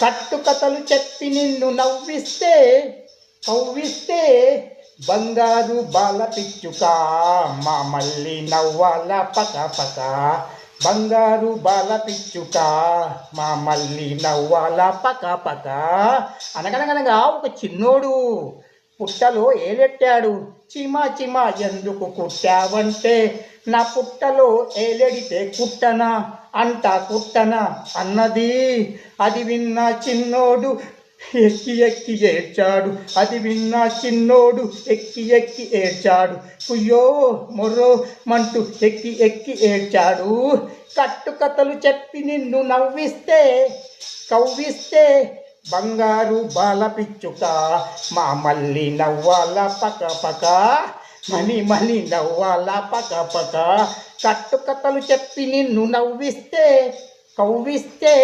కట్టుకథలు చెప్పి నిన్ను నవ్విస్తే కవ్విస్తే బంగారు బాల పిచ్చుక మా మళ్ళీ నవ్వాల పక పక బంగారు బాల పిచ్చుక మా మళ్ళీ నవ్వాల పక పక. అనగనగనగా ఒక చిన్నోడు పుట్టలో ఏలెట్టాడు? చిమా చిమా ఎందుకు కుట్టావంటే నా పుట్టలో ఏలెడితే కుట్టనా అంటా కుట్టనా అన్నది అది విన్న చిన్నోడు ఎక్కి ఎక్కి ఏడ్చాడు. అది విన్న చిన్నోడు ఎక్కి ఎక్కి ఏడ్చాడు. కుయ్యో మొర్రో మంటూ ఎక్కి ఎక్కి ఏడ్చాడు. కట్టుకథలు చెప్పి నిన్ను నవ్విస్తే కవ్విస్తే బంగారు బాల పిచ్చుక మా మళ్ళీ నవ్వాల పక పక మని మని నవ్వాల పక పక. కట్టుకథలు చెప్పి నిన్ను నవ్విస్తే కవ్విస్తే